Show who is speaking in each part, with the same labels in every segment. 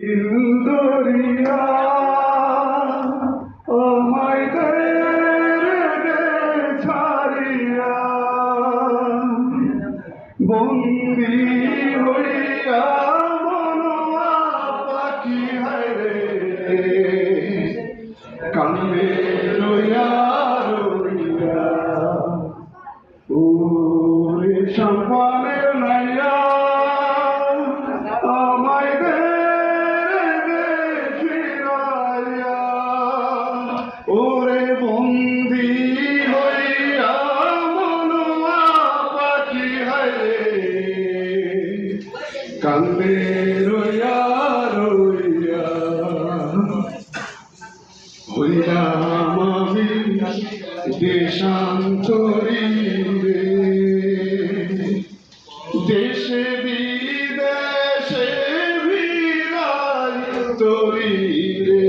Speaker 1: দরিয়া আমায় ছাড়িয়া। বন্দি হইয়া মনোয়া পাখি হায় কান্দে লইয়া রইয়া। ওরে সম্পানের নাইয়া কান্দে রইয়া রইয়া। হইলাম আমি দেশান্তরী দেশে বিদেশে বিরাই তরি রে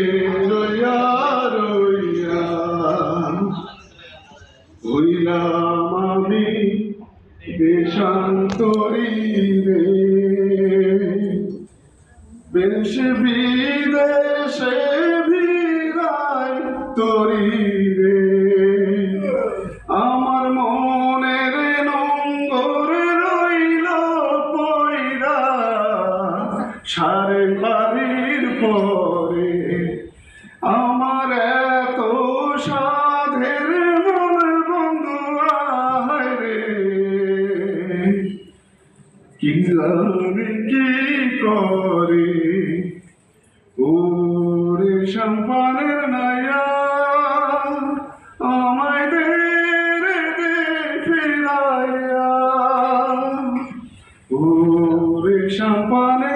Speaker 1: দেশান্তরী বেশ বিদেশে ভিড়াই তরি আমার মনের নঙ্গর সারে বাড়ির পরে কি কি করে? ওরে সম্পানের নাইয়া আমায় দে রে দে ফিরাইয়া। ওরে সম্পানের